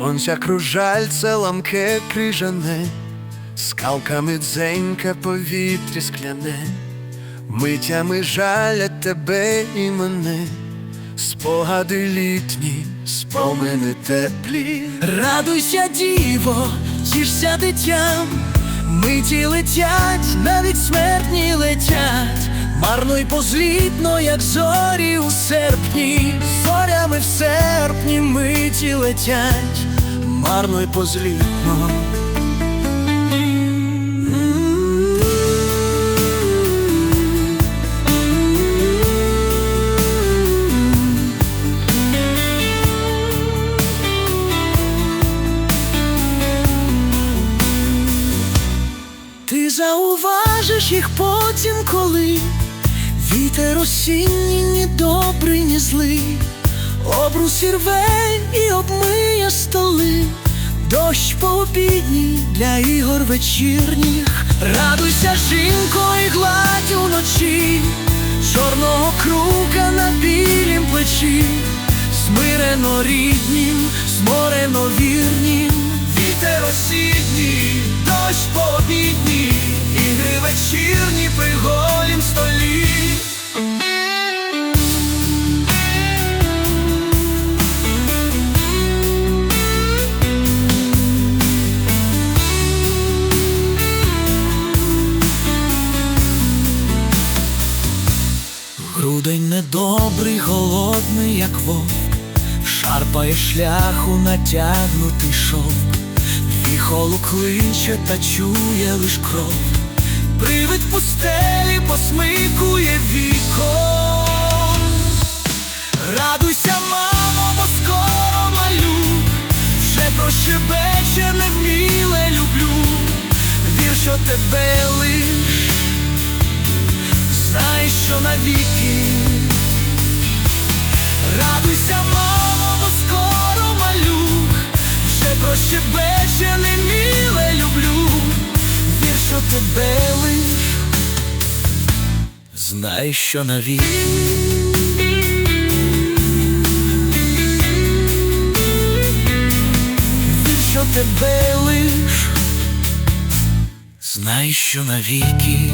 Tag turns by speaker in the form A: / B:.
A: сонця кружальце ламке крижане, скалками дзенька повітря скляне, митями жалять тебе і мене, спогади літні, спомини теплі.
B: Радуйся, діво, тішся дитям, миті летять, навіть смертні летять, марно й позлітно, як зорі у серпні, зорями в серпні миті летять, марно й позлітно. Ти зауважиш їх потім, коли вітер осінній ні добрий, ні злий, обрус рве і обмиє столи, дощ по обідній для ігор вечірніх. Радуйся, жінко, і гладь уночі, чорного крука на білім плечі, смирено ріднім, сморено вірнім. Вітер осінній, Грудень недобрий, голодний, як вовк, шарпає шляху натягнутий шовк, віхолу кличе та чує лиш кров, привид пустелі посмикує вікон. Радуйся, мамо, бо скоро малю, вже прощебече невміле люблю, вір, що тебе лиш навіки. Радуйся, мамо, бо скоро малюк. Вже прощебече неміле люблю. Вір, що тебе лиш Знай, що навіки. Що тебе лиш Знай, що навіки